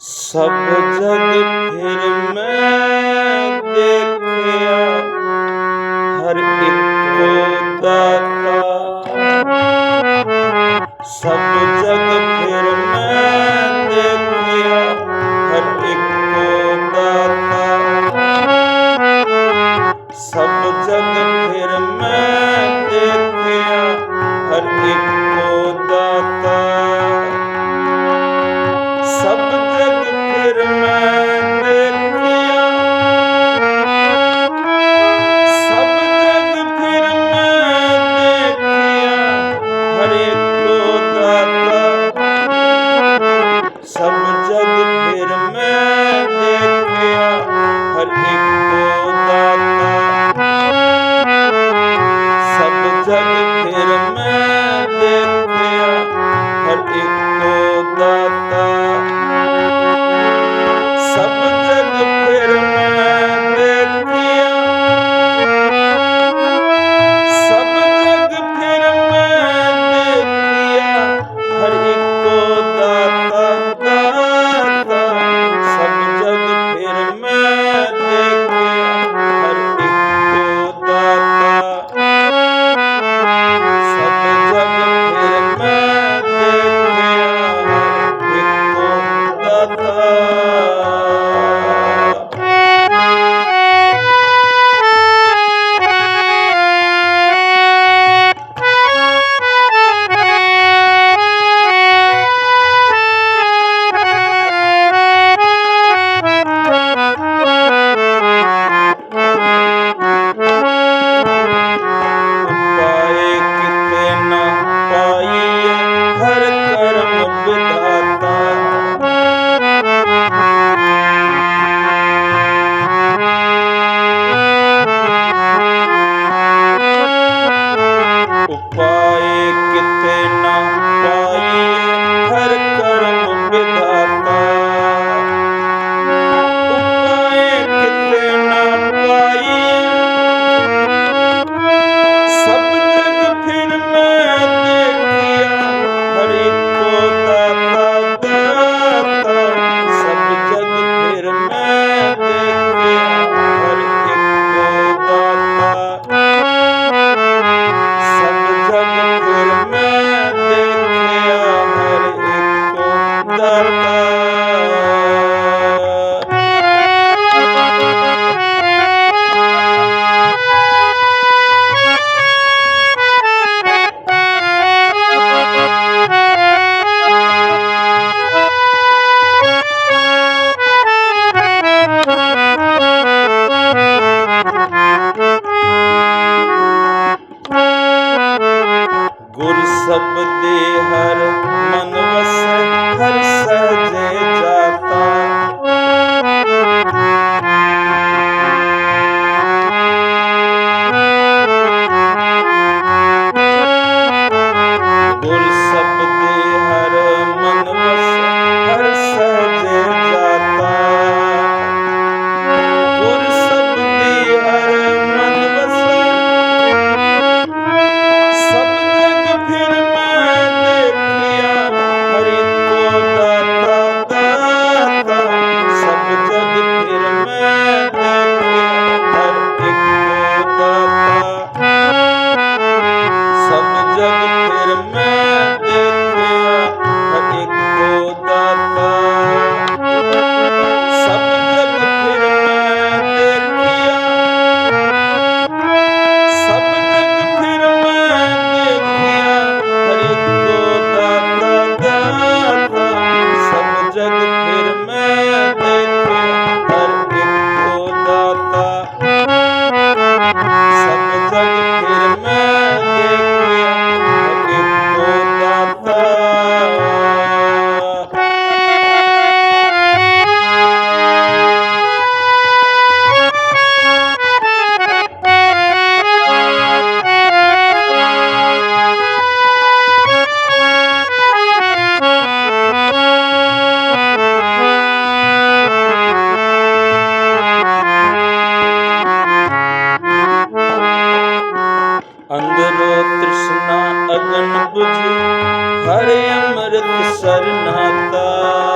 ਸਭ ਜਗ ਫਿਰ ਮੈਂ ਦੇਖਿਆ ਹਰ ਇੱਕੋ ਦਾਤਾ। ਸਭ ਜਾਏ ਕਿਤੇ ਨਾ। Bye. ਲਗਨ ਬੁਝ ਹਰੇ ਅੰਮ੍ਰਿਤ ਸਰਨਾਤਾ।